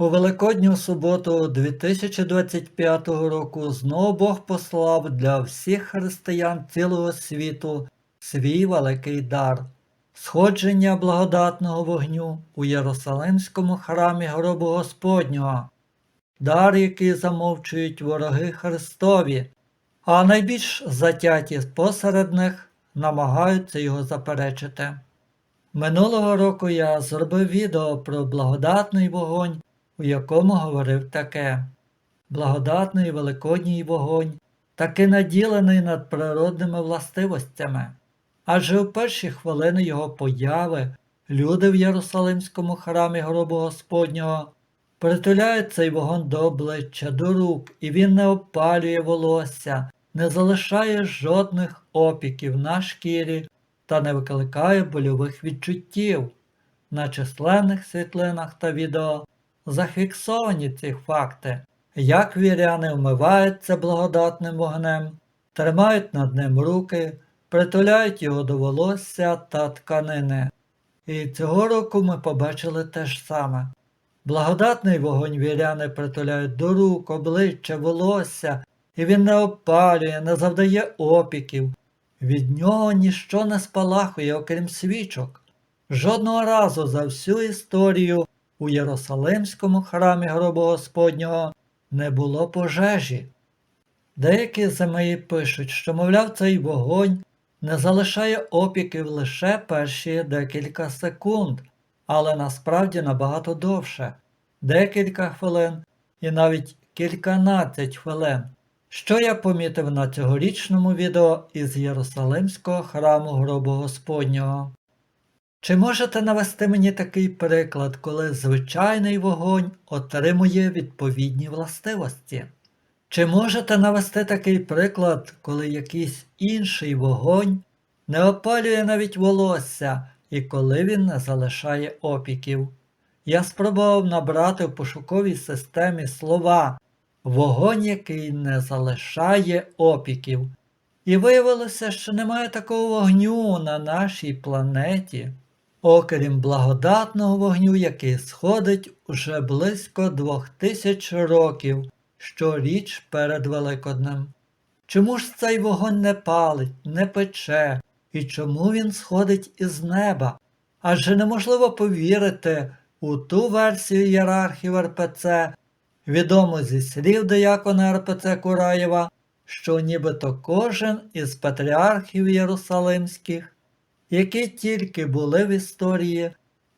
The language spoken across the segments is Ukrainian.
У Великодню суботу 2025 року знову Бог послав для всіх християн цілого світу свій великий дар сходження благодатного вогню у Єрусалимському храмі гробу Господнього, дар, який замовчують вороги Христові, а найбільш затяті посеред них намагаються його заперечити. Минулого року я зробив відео про благодатний вогонь, у якому говорив таке: благодатний великодній вогонь, таки наділений над природними властивостями. Адже в перші хвилини його появи люди в Єрусалимському храмі гробу Господнього притуляють цей вогонь до обличчя, до рук, і він не опалює волосся, не залишає жодних опіків на шкірі та не викликає больових відчуттів. На численних світлинах та відео зафіксовані ці факти, як віряни вмиваються благодатним вогнем, тримають над ним руки, притуляють його до волосся та тканини. І цього року ми побачили те ж саме. Благодатний вогонь віряни притуляють до рук, обличчя, волосся, і він не опалює, не завдає опіків. Від нього ніщо не спалахує, окрім свічок. Жодного разу за всю історію у Єрусалимському храмі гробу Господнього не було пожежі. Деякі земеї пишуть, що, мовляв, цей вогонь не залишає опіків лише перші декілька секунд, але насправді набагато довше декілька хвилин і навіть кільканадцять хвилин. Що я помітив на цьогорічному відео із Єрусалимського храму гробу Господнього? Чи можете навести мені такий приклад, коли звичайний вогонь отримує відповідні властивості? Чи можете навести такий приклад, коли якийсь інший вогонь не опалює навіть волосся і коли він не залишає опіків? Я спробував набрати в пошуковій системі слова вогонь, який не залишає опіків. І виявилося, що немає такого вогню на нашій планеті, окрім благодатного вогню, який сходить уже близько двох тисяч років щоріч перед Великоднем. Чому ж цей вогонь не палить, не пече, і чому він сходить із неба? Адже неможливо повірити у ту версію ієрархів РПЦ, відому зі слів диякона РПЦ Кураєва, що нібито кожен із патріархів Єрусалимських, які тільки були в історії,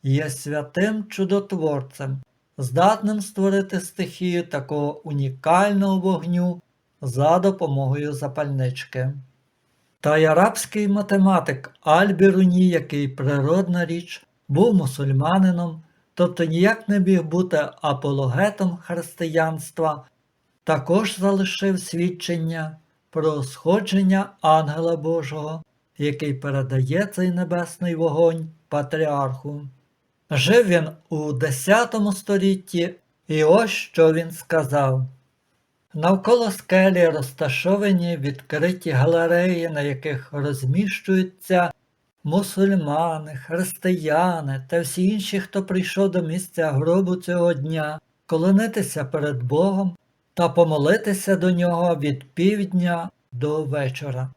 є святим чудотворцем, здатним створити стихію такого унікального вогню за допомогою запальнички. Та й арабський математик Аль-Біруні, який природна річ, був мусульманином, тобто ніяк не міг бути апологетом християнства, також залишив свідчення про сходження ангела Божого, який передає цей небесний вогонь патріарху. Жив він у X столітті, і ось що він сказав. Навколо скелі розташовані відкриті галереї, на яких розміщуються мусульмани, християни та всі інші, хто прийшов до місця гробу цього дня, колонитися перед Богом та помолитися до нього від півдня до вечора.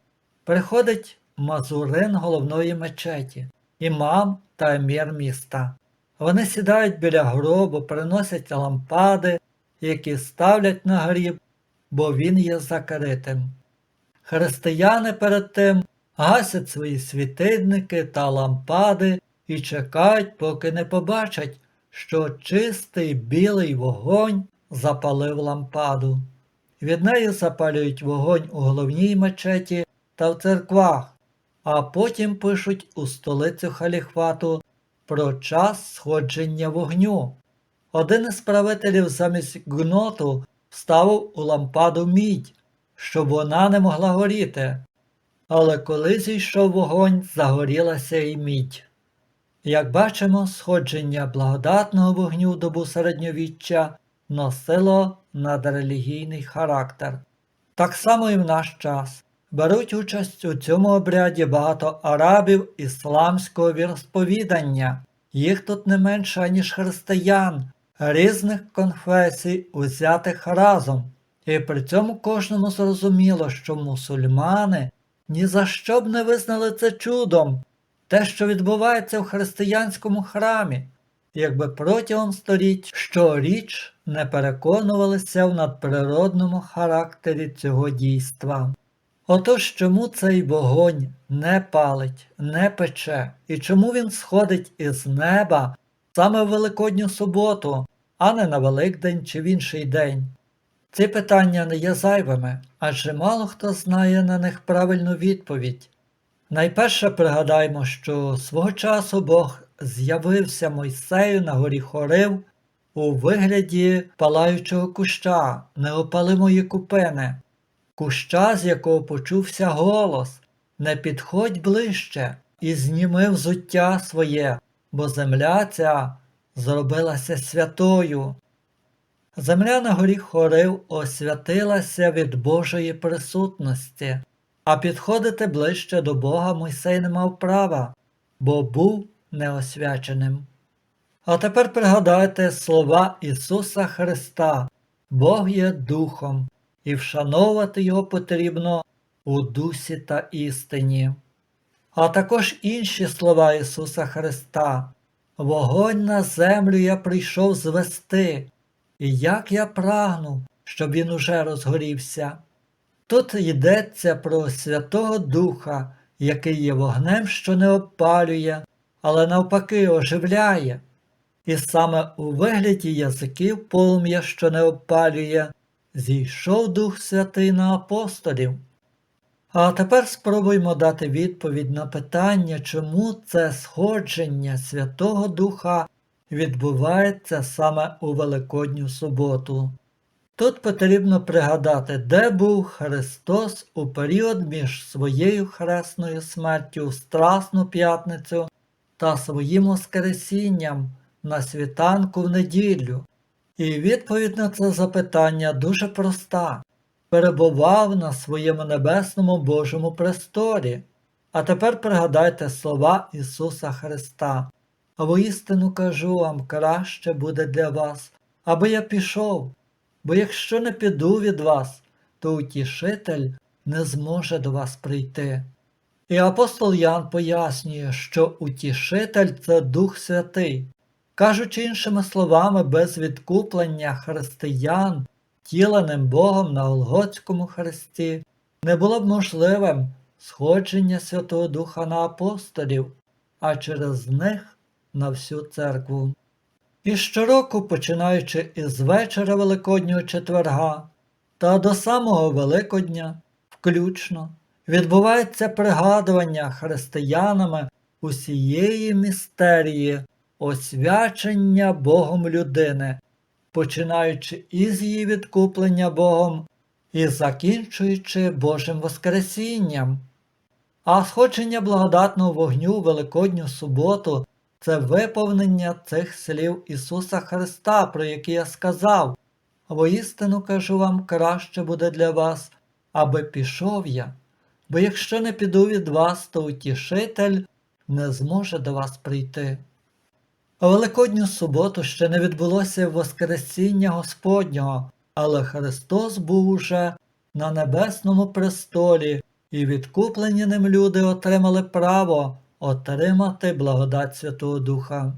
Приходить мазурин головної мечеті, імам та емір міста. Вони сідають біля гробу, приносять лампади, які ставлять на гріб, бо він є закритим. Християни перед тим гасять свої світильники та лампади і чекають, поки не побачать, що чистий білий вогонь запалив лампаду. Від неї запалюють вогонь у головній мечеті та в церквах, а потім пишуть у столицю халіфату про час сходження вогню. Один із правителів замість гноту вставив у лампаду мідь, щоб вона не могла горіти. Але коли зійшов вогонь, загорілася й мідь. Як бачимо, сходження благодатного вогню в добу середньовіччя носило надрелігійний характер. Так само і в наш час. Беруть участь у цьому обряді багато арабів ісламського віросповідання. Їх тут не менше, ніж християн, різних конфесій, узятих разом. І при цьому кожному зрозуміло, що мусульмани ні за що б не визнали це чудом, те, що відбувається в християнському храмі, якби протягом століть щоріч не переконувалися в надприродному характері цього дійства. Отож чому цей вогонь не палить, не пече, і чому він сходить із неба саме в Великодню суботу, а не на Великдень чи в інший день? Ці питання не є зайвими, адже мало хто знає на них правильну відповідь. Найперше пригадаємо, що свого часу Бог з'явився Мойсею на горі Хорив у вигляді палаючого куща, неопалимої купини, куща, з якого почувся голос Не підходь ближче і зніми взуття своє, бо земля ця зробилася святою. Земля на горі Хорив освятилася від Божої присутності, а підходити ближче до Бога Мойсей не мав права, бо був неосвяченим. А тепер пригадайте слова Ісуса Христа, Бог є Духом, і вшановувати Його потрібно у дусі та істині. А також інші слова Ісуса Христа. Вогонь на землю я прийшов звести, і як я прагну, щоб він уже розгорівся. Тут йдеться про Святого Духа, який є вогнем, що не опалює, але навпаки оживляє. І саме у вигляді язиків полум'я, що не опалює, зійшов Дух Святий на апостолів. А тепер спробуймо дати відповідь на питання, чому це сходження Святого Духа відбувається саме у Великодню суботу. Тут потрібно пригадати, де був Христос у період між своєю хресною смертю в Страсну п'ятницю та своїм Воскресінням на світанку в неділю. І відповідь на це запитання дуже проста перебував на своєму небесному Божому престолі. А тепер пригадайте слова Ісуса Христа. А воістину кажу вам, краще буде для вас, аби я пішов, бо якщо не піду від вас, то утішитель не зможе до вас прийти. І апостол Ян пояснює, що утішитель це Дух Святий. Кажучи іншими словами, без відкуплення християн, тіленим Богом на Голготському хресті, не було б можливим сходження Святого Духа на апостолів, а через них на всю церкву. І щороку, починаючи із вечора Великоднього четверга та до самого Великодня, включно, відбувається пригадування християнами усієї містерії освячення Богом людини, починаючи із її відкуплення Богом і закінчуючи Божим Воскресінням. А сходження благодатного вогню Великодню суботу це виповнення цих слів Ісуса Христа, про які я сказав. Воістину кажу вам, краще буде для вас, аби пішов я, бо якщо не піду від вас, то утішитель не зможе до вас прийти. А Великодню суботу ще не відбулося Воскресіння Господнього, але Христос був уже на небесному престолі, і відкуплені ним люди отримали право отримати благодать Святого Духа.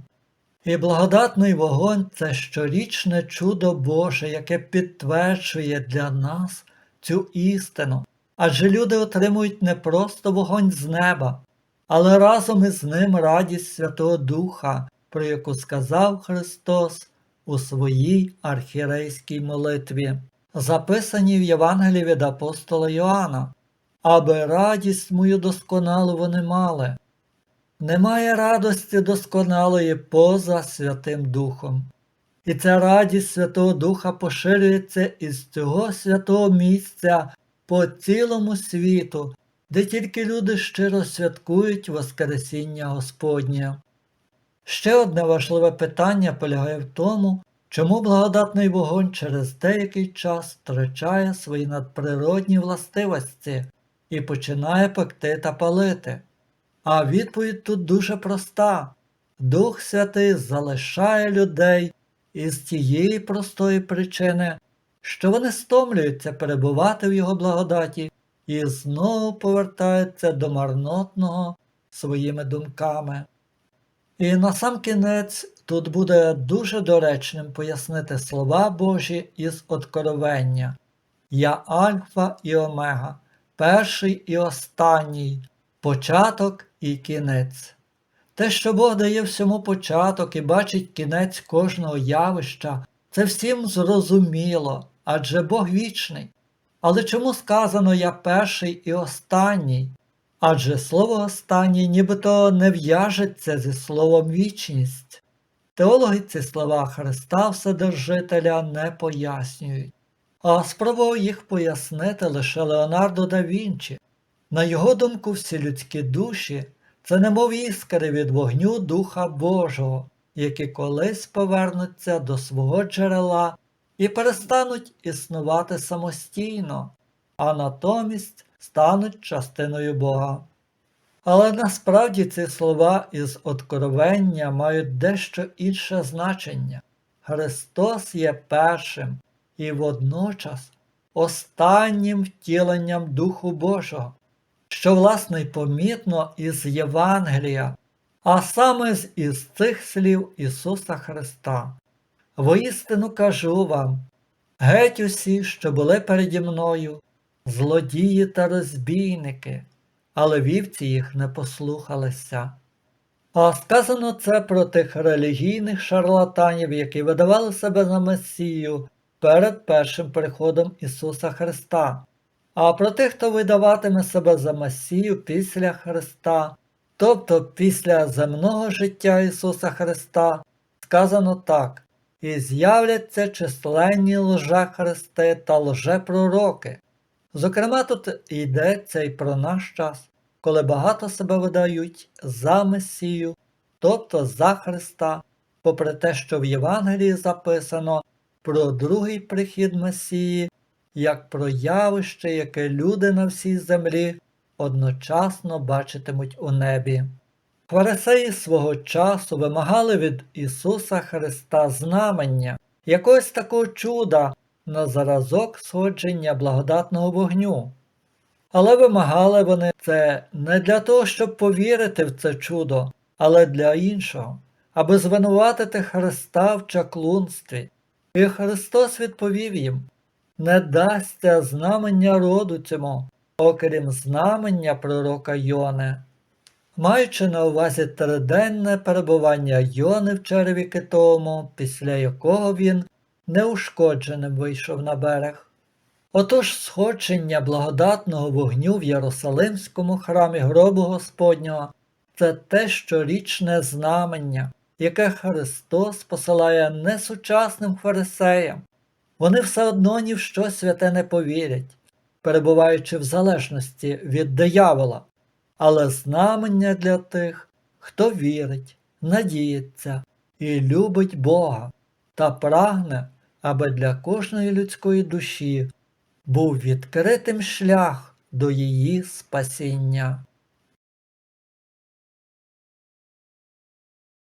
І благодатний вогонь це щорічне чудо Боже, яке підтверджує для нас цю істину. Адже люди отримують не просто вогонь з неба, але разом із ним радість Святого Духа, про яку сказав Христос у своїй архірейській молитві, записаній в Євангелії від апостола Йоанна, аби радість мою досконалу вони мали. Немає радості досконалої поза Святим Духом. І ця радість Святого Духа поширюється із цього святого місця по цілому світу, де тільки люди щиро святкують Воскресіння Господнє. Ще одне важливе питання полягає в тому, чому благодатний вогонь через деякий час втрачає свої надприродні властивості і починає пекти та палити. А відповідь тут дуже проста. Дух Святий залишає людей із тієї простої причини, що вони стомлюються перебувати в Його благодаті і знову повертаються до марнотного своїми думками. І насамкінець тут буде дуже доречним пояснити слова Божі із Откровення. Я Альфа і Омега, перший і останній, початок і кінець. Те, що Бог дає всьому початок і бачить кінець кожного явища, це всім зрозуміло, адже Бог вічний. Але чому сказано я перший і останній? Адже слово останній нібито не в'яжеться зі словом вічність. Теологи ці слова Христа Вседержителя не пояснюють, а спробував їх пояснити лише Леонардо да Вінчі. На його думку, всі людські душі це немов іскри від вогню Духа Божого, які колись повернуться до свого джерела і перестануть існувати самостійно, а натомість стануть частиною Бога. Але насправді ці слова із откровення мають дещо інше значення. Христос є першим і водночас останнім втіленням Духу Божого, що власне й помітно із Євангелія, а саме з із цих слів Ісуса Христа. Воістину кажу вам, геть усі, що були переді мною, злодії та розбійники, але вівці їх не послухалися. А сказано це про тих релігійних шарлатанів, які видавали себе за Месію перед першим приходом Ісуса Христа, а про тих, хто видаватиме себе за Месію після Христа, тобто після земного життя Ісуса Христа, сказано так. І з'являться численні лжехристи та лжепророки. Зокрема, тут йдеться і про наш час, коли багато себе видають за Месію, тобто за Христа, попри те, що в Євангелії записано про другий прихід Месії, як про явище, яке люди на всій землі одночасно бачитимуть у небі. Фарисеї свого часу вимагали від Ісуса Христа знамення, якогось такого чуда на заразок сходження благодатного вогню. Але вимагали вони це не для того, щоб повірити в це чудо, але для іншого, аби звинуватити Христа в чаклунстві. І Христос відповів їм не дасться знамення роду цьому, окрім знамення пророка Йони. Маючи на увазі триденне перебування Йони в череві китому, після якого він неушкодженим вийшов на берег. Отож сходження благодатного вогню в Єрусалимському храмі гробу Господнього це те щорічне знамення, яке Христос посилає не сучасним фарисеям. Вони все одно ні в що святе не повірять, перебуваючи в залежності від диявола, але знамення для тих, хто вірить, надіється і любить Бога та прагне, аби для кожної людської душі був відкритим шлях до її спасіння.